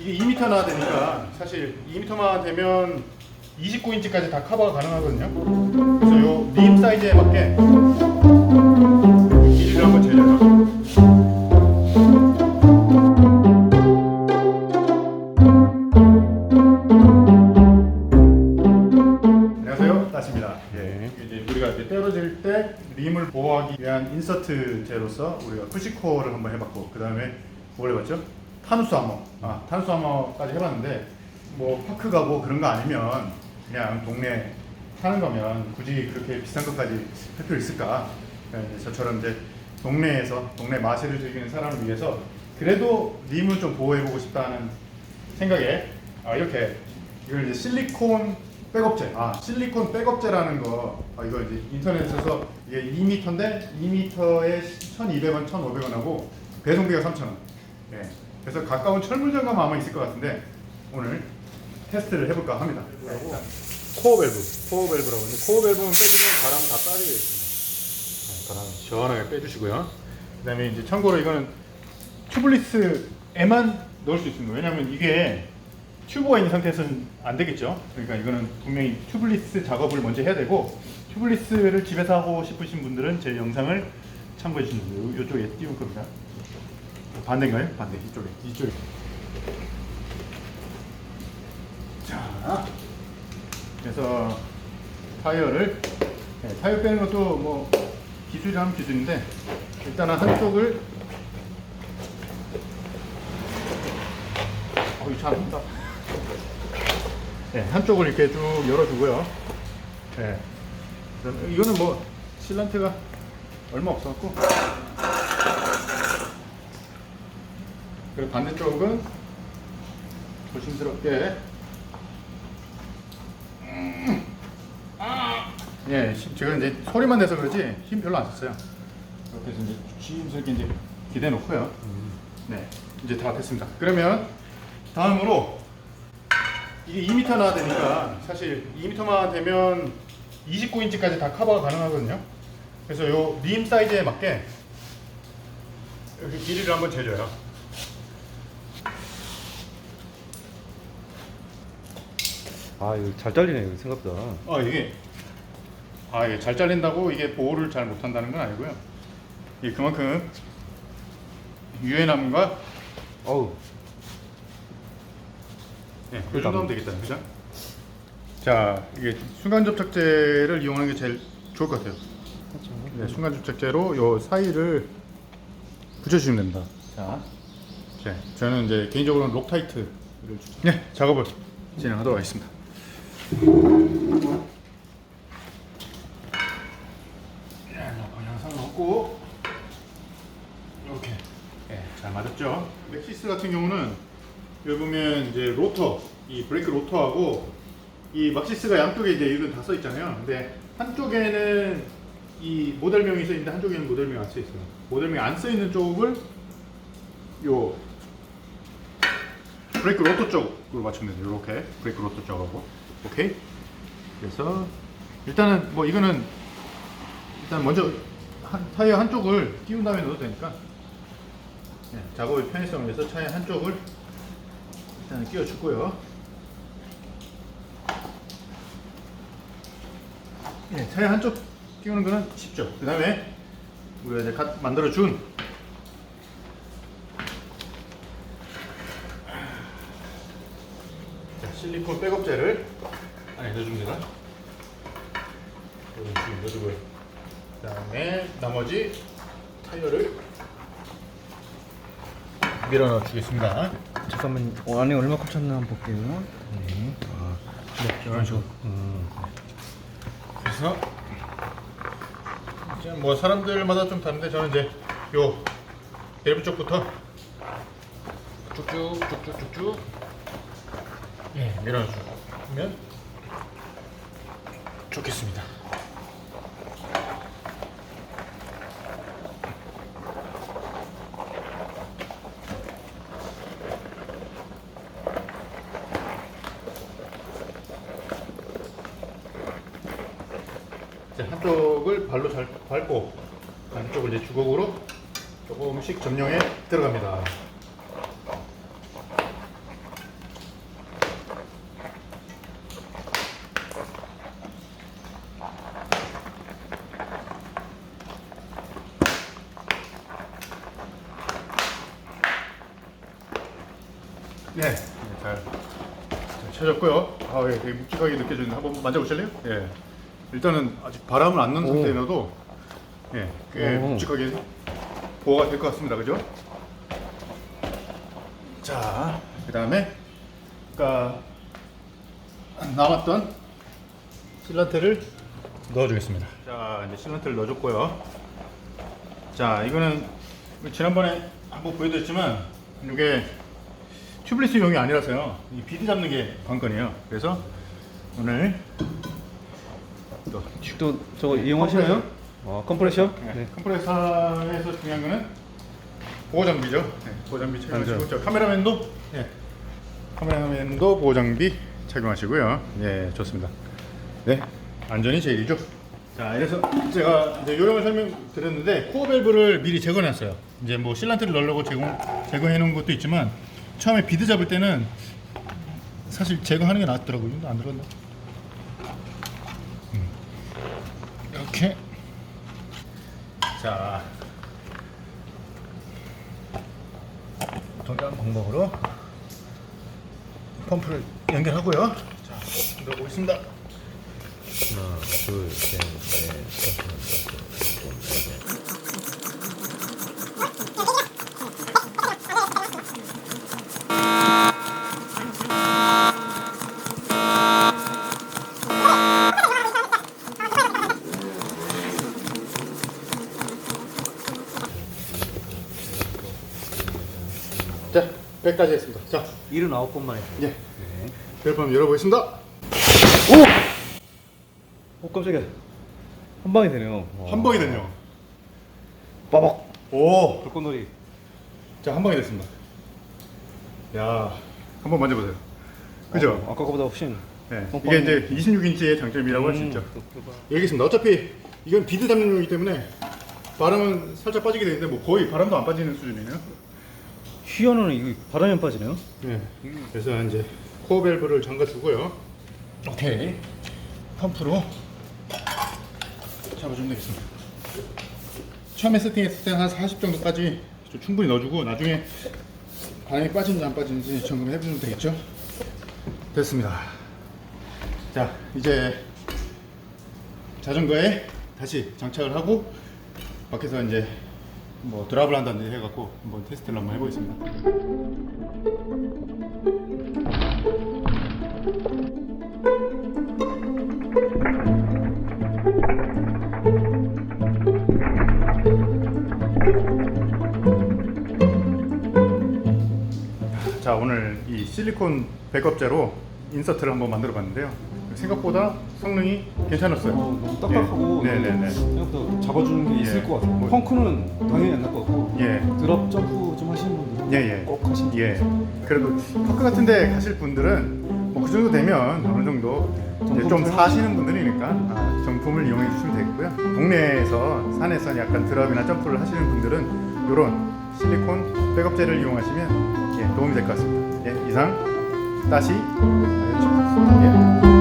이게 2m나 되니까 사실 2m만 되면 29인치까지 다 커버가 가능하거든요. 그래서 요림 사이즈에 맞게 길이를 한번 재려요. 안녕하세요, 따십니다. 예, 이제 우리가 이제 떨어질 때 림을 보호하기 위한 인서트제로서 우리가 쿠시코어를 한번 해봤고 그 다음에 뭘 해봤죠? 타누스 하머. 아, 타누스 하머까지 해봤는데 뭐 파크 가고 그런 거 아니면 그냥 동네 사는 거면 굳이 그렇게 비싼 것까지 할 필요 있을까? 예, 저처럼 이제 동네에서 동네 마실을 즐기는 사람을 위해서 그래도 림을 좀 보호해보고 싶다는 생각에 아, 이렇게 이걸 이제 실리콘 백업제, 아 실리콘 백업제라는 거, 아, 이거 이제 인터넷에서 이게 2m인데 2m에 1,200원, 1,500원 하고 배송비가 3,000원. 예. 그래서 가까운 철물점 가면 아마 있을 것 같은데 오늘 테스트를 해볼까 합니다. 코어 밸브, 코어 밸브라고 하는데 코어 밸브는 빼주면 바람 다 빠지게 있습니다. 아, 바람 시원하게 빼주시고요. 그다음에 이제 참고로 이거는 튜블리스에만 넣을 수 있습니다. 왜냐하면 이게 튜브가 있는 상태에서는 안 되겠죠. 그러니까 이거는 분명히 튜블리스 작업을 먼저 해야 되고 튜블리스를 집에서 하고 싶으신 분들은 제 영상을 참고해 주시면 돼요. 이쪽에 띄운 겁니다. 반대인가요? 반대 이쪽에 이쪽에. 자, 그래서 타이어를 네, 타이어 빼는 것도 뭐 기술이라면 기술인데 일단은 한쪽을 어이 잘한다. 네, 한쪽을 이렇게 쭉 열어주고요. 네. 이거는 뭐 실란트가 얼마 없어갖고. 그리고 반대쪽은 조심스럽게. 음. 아. 예, 시- 지금 이제 소리만 내서 그러지 힘 별로 안 썼어요. 이렇게 해서 이제 조심스럽게 이제 기대 놓고요. 네, 이제 다 됐습니다. 그러면 다음으로 이게 2m나 되니까 사실 2m만 되면 29인치까지 다 커버가 가능하거든요. 그래서 요 림 사이즈에 맞게 이렇게 길이를 한번 재줘요. 아 이거 잘 잘리네 이거 생각보다 아 이게 아 이게 잘 잘린다고 이게 보호를 잘 못한다는 건 아니고요. 이게 그만큼 유연함과 어우 네, 그 정도 하면 되겠다, 그죠? 자, 이게 순간 접착제를 이용하는 게 제일 좋을 것 같아요. 네, 순간 접착제로 요 사이를 붙여주시면 됩니다. 자, 네, 저는 이제 개인적으로는 록타이트를 주- 네, 작업을 진행하도록 하겠습니다. 방향상 놓고 이렇게 네, 잘 맞았죠? 렉시스 같은 경우는 여기 보면 이제 로터, 이 브레이크 로터하고 이 막시스가 양쪽에 이제 이건 다써 있잖아요. 근데 한쪽에는 이 모델명이 써 있는데 한쪽에는 모델명이 안 써 있어요. 모델명이 안 써 있는 쪽을 요 브레이크 로터 쪽으로 맞추면 돼요. 이렇게 브레이크 로터 쪽하고 오케이. 그래서 일단은 뭐 이거는 일단 먼저 한, 타이어 한쪽을 끼운 다음에 넣어도 되니까 네, 작업의 편의성을 위해서 차의 한쪽을 일단 끼워주고요. 네, 차의 한쪽 끼우는 거는 쉽죠. 그 다음에 우리가 이제 갓 만들어준 자, 실리콘 백업제를 넣어주고요. 그 다음에 나머지 타이어를 밀어넣어 주겠습니다. 잠깐만 어, 안에 얼마 꽂혔나 한번 볼게요 네. 아, 네, 이런 식으로. 음. 그래서 이제 뭐 사람들마다 좀 다른데 저는 이제 요 밸브 쪽부터 쭉쭉 쭉쭉 쭉쭉 예 밀어주면 좋겠습니다. 이제 한쪽을 발로 잘 밟고 한쪽을 이제 주걱으로 조금씩 점령해 들어갑니다. 네, 네, 잘, 잘 쳐졌고요. 아, 예, 되게 묵직하게 느껴지는데 한번 만져보실래요? 예. 일단은 아직 바람을 안 넣은 오. 상태라도 예, 꽤 오. 묵직하게 보호가 될 것 같습니다. 그죠? 자, 그 다음에 아까 남았던 실란테를 넣어주겠습니다. 자, 이제 실란테를 넣어줬고요. 자, 이거는 지난번에 한번 보여드렸지만 이게 튜블리스용이 아니라서요. 이 비드 잡는 게 관건이에요. 그래서 오늘 또 또 저거 이용하시나요? 어, 컴프레셔? 네. 컴프레서에서 중요한 거는 보호 장비죠. 네, 보호 장비 착용하시고. 저 카메라맨도 예. 카메라맨도 보호 장비 착용하시고요. 예, 좋습니다. 네, 안전이 제일이죠. 자, 이래서 제가 이제 요령을 설명드렸는데 코어 밸브를 미리 제거해놨어요. 이제 뭐 실란트를 넣으려고 제공 제거해 놓은 것도 있지만 처음에 비드 잡을 때는 사실 제거하는 게 낫더라고요. 안 들었나? 음. 이렇게 자 동일한 방법으로 펌프를 연결하고요. 자, 넣어보겠습니다. 하나, 둘, 셋, 넷, 다섯, 여섯, 일곱, 100까지 했습니다. 자, 79번만 했어요. 예. 벨펌 열어보겠습니다. 오 깜짝이야. 한 방이 되네요. 한 방이 됐네요. 빠박. 오, 불꽃놀이. 자, 한 방이 됐습니다. 야, 한 번 만져보세요. 그죠? 어, 아까 거보다 훨씬. 네. 어, 이게 이제 26인치의 장점이라고 할 수 있죠. 여기 있습니다. 어차피 이건 비드 담는 거기 때문에 바람은 살짝 빠지게 되는데 뭐 거의 바람도 안 빠지는 수준이네요. 휘어는 이거 바람이 안 빠지네요. 네. 그래서 이제 코어 밸브를 잠가 주고요. 오케이. 펌프로 잡아주면 되겠습니다. 처음에 세팅했을 때는 한40 정도까지 좀 충분히 넣어주고 나중에 바람이 빠지는지 안 빠지는지 점검해 보면 되겠죠. 됐습니다. 자, 이제 자전거에 다시 장착을 하고 밖에서 이제 뭐 드랍을 한다든지 해갖고 한번 테스트를 한번 해보겠습니다. 자 오늘 이 실리콘 백업제로 인서트를 한번 만들어 봤는데요 생각보다 성능이 괜찮았어요 어, 너무 딱딱하고 예. 네네네 생각보다 잡아주는 게 예. 있을 것 같아요. 뭐- 펑크는 당연히 안 날 것 같고 예. 드랍 점프 좀 하시는 분들은 예, 예. 꼭 하시는 예. 그래도 파크 같은 데 가실 분들은 뭐 그 정도 되면 어느 정도 이제 좀 정품 사시는 분들이니까 아, 정품을 이용해 주시면 되겠고요. 동네에서 산에서 약간 드랍이나 점프를 하시는 분들은 이런 실리콘 백업제를 이용하시면 예, 도움이 될 것 같습니다. 예, 이상 따시 알겠죠? 예.